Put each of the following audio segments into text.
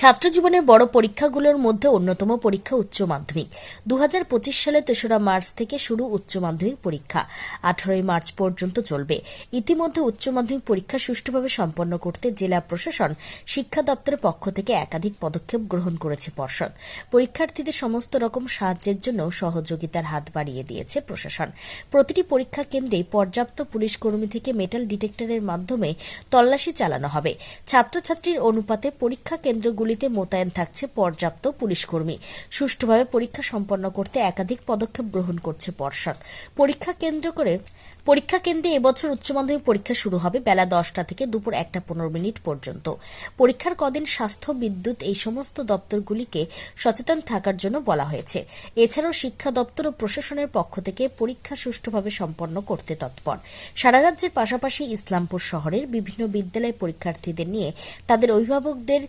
ছাত্র জীবনের বড় পরীক্ষাগুলোর মধ্যে অন্যতম পরীক্ষা উচ্চ মাধ্যমিক। দু হাজার পঁচিশ সালে তেসরা মার্চ থেকে শুরু উচ্চ মাধ্যমিক পরীক্ষা। আঠারোই মার্চ পর্যন্ত চলবে। ইতিমধ্যে উচ্চ মাধ্যমিক পরীক্ষা সুষ্ঠুভাবে সম্পন্ন করতে জেলা প্রশাসন, শিক্ষা দপ্তরের পক্ষ থেকে একাধিক পদক্ষেপ গ্রহণ করেছে পর্ষদ। পরীক্ষার্থীদের সমস্ত রকম সাহায্যের জন্য সহযোগিতার হাত বাড়িয়ে দিয়েছে প্রশাসন। প্রতিটি পরীক্ষা কেন্দ্রে পর্যাপ্ত পুলিশ কর্মী থেকে মেটাল ডিটেক্টরের মাধ্যমে তল্লাশি চালানো হবে। ছাত্রছাত্রীর অনুপাতে পরীক্ষা কেন্দ্রগুলিতে মোতায়েন থাকছে পর্যাপ্ত পুলিশ কর্মী। সুষ্ঠুভাবে পরীক্ষা সম্পন্ন করতে একাধিক পদক্ষেপ গ্রহণ করছে পর্ষদ। পরীক্ষা কেন্দ্র করে পরীক্ষা কেন্দ্রে এবছর উচ্চ মাধ্যমিক পরীক্ষা শুরু হবে বেলা দশটা থেকে দুপুর একটা পনেরো মিনিট পর্যন্ত। পরীক্ষার কদিন স্বাস্থ্য, বিদ্যুৎ এই সমস্ত দপ্তরগুলিকে সচেতন থাকার জন্য বলা হয়েছে। এছাড়াও শিক্ষা দপ্তর ও প্রশাসনের পক্ষ থেকে পরীক্ষা সুষ্ঠুভাবে সম্পন্ন করতে তৎপর। সারা রাজ্যের পাশাপাশি ইসলামপুর শহরের বিভিন্ন বিদ্যালয় পরীক্ষার্থীদের নিয়ে তাদের অভিভাবকদের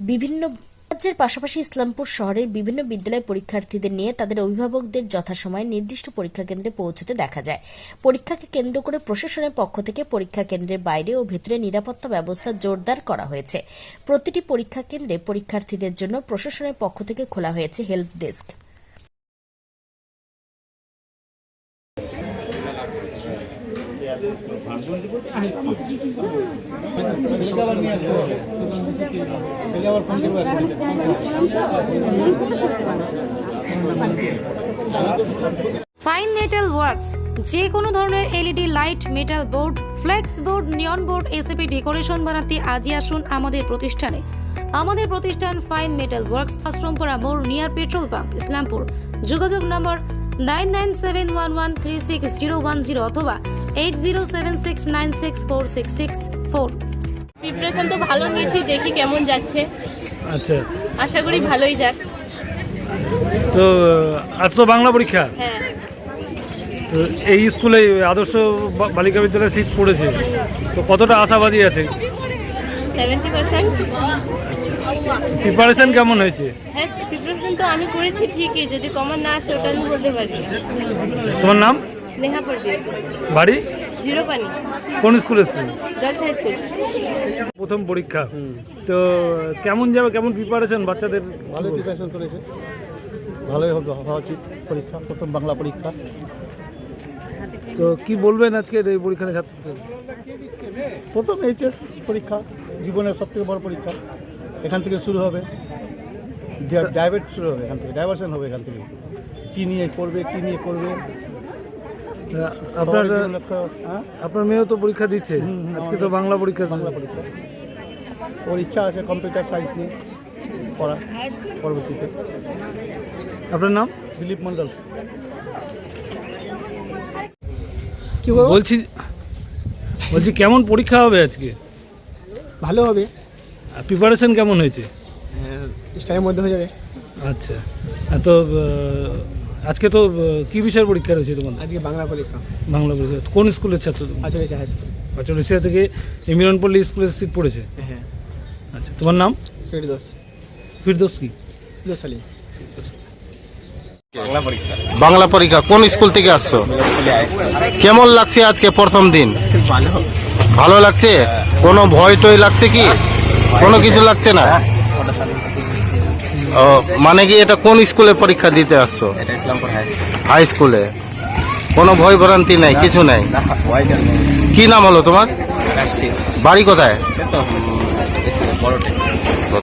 বিভিন্ন রাজ্যের পাশাপাশি ইসলামপুর শহরের বিভিন্ন বিদ্যালয় পরীক্ষার্থীদের নিয়ে তাদের অভিভাবকদের যথাসময়ে নির্দিষ্ট পরীক্ষা কেন্দ্রে পৌঁছতে দেখা যায়। পরীক্ষাকে কেন্দ্র করে প্রশাসনের পক্ষ থেকে পরীক্ষা কেন্দ্রের বাইরে ও ভেতরে নিরাপত্তা ব্যবস্থা জোরদার করা হয়েছে। প্রতিটি পরীক্ষা কেন্দ্রে পরীক্ষার্থীদের জন্য প্রশাসনের পক্ষ থেকে খোলা হয়েছে help desk. Fine metal works যে কোনো ধরনের LED light metal board flex board neon board ACP decoration বানাতে আজই আসুন আমাদের প্রতিষ্ঠানে। আমাদের প্রতিষ্ঠান ফাইন মেটাল ওয়ার্কস আশ্রমপুরা মোড় নিয়ার পেট্রোল পাম্প ইসলামপুর। যোগাযোগ নম্বর nine nine seven one one three six zero one zero অথবা eight zero seven six nine six four six six four. Preparation তো ভালো নিয়েছি দেখি কেমন যাচ্ছে। আচ্ছা। আশা করি ভালোই যাক। তো আজ তো বাংলা পরীক্ষা? হ্যাঁ। তো এই স্কুলে আদর্শ বা- বালিকা বিদ্যালয়ে সিট পড়েছে। তো কতটা আশাবাদী আছে? Seventy percent. প্রিপারেশন কেমন হয়েছে? হ্যাঁ প্রিপারেশন তো আমি করেছি ঠিকই যদি কমন না আসে ওটা আমি বলতে পারি। তোমার নাম? নেহা বাড়ি? জিরো পানি কোন স্কুল এসছে? গার্লস হাই স্কুল প্রথম পরীক্ষা। তো কেমন যাবে কেমন প্রিপারেশন বাচ্চাদের? ভালো প্রিপারেশন করেছে। ভালোই হবে হওয়া উচিত পরীক্ষা প্রথম বাংলা পরীক্ষা। তো কি বলবেন আজকের এই পরীক্ষায় ছাত্রদের? প্রথম এইচএস পরীক্ষা জীবনের সবথেকে বড় পরীক্ষা। এখান থেকে শুরু হবে। ডাইভার্ট শুরু হবে এখান থেকে ডাইভার্সন হবে এখান থেকে। কী নিয়ে করবে কী নিয়ে করবে? আপনার হ্যাঁ? আপনার মেয়েও তো পরীক্ষা দিচ্ছে। আজকে তো বাংলা পরীক্ষা বাংলা পরীক্ষা। ওর ইচ্ছা আছে কম্পিউটার সায়েন্স নিয়ে পড়া পরবর্তীতে। আপনার নাম? দিলীপ মণ্ডল। কি বলব বলছি বলছি কেমন পরীক্ষা হবে আজকে? ভালো হবে। প্রিপারেশন কেমন হয়েছে? স্টাইলের মধ্যে হয়ে যাবে। আচ্ছা। তো আজকে তো কি বিষয়ের পরীক্ষা রয়েছে তোমার? আজকে বাংলা পরীক্ষা। বাংলা পরীক্ষা। কোন স্কুলের ছাত্র তুমি? আচলে হাই স্কুল পাচুরিয়া থেকে ইমিরনপল্লী স্কুলের সিট পড়েছে? হ্যাঁ। আচ্ছা তোমার নাম? ফেরদোস। ফিরদোস কি? ফেরদোস আলী। বাংলা পরীক্ষা। কোন স্কুল থেকে আসছো? কেমন লাগছে আজকে প্রথম দিন? ভালো। লাগছে? কোনো ভয় টয় লাগছে কি? কোনো কিছু লাগছে না? ও মানে কি এটা কোন স্কুলে পরীক্ষা দিতে আসছো? হাই স্কুলে কোনো ভয় ভ্রান্তি নাই কিছু নাই? কি নাম হলো তোমার? বাড়ি কোথায়?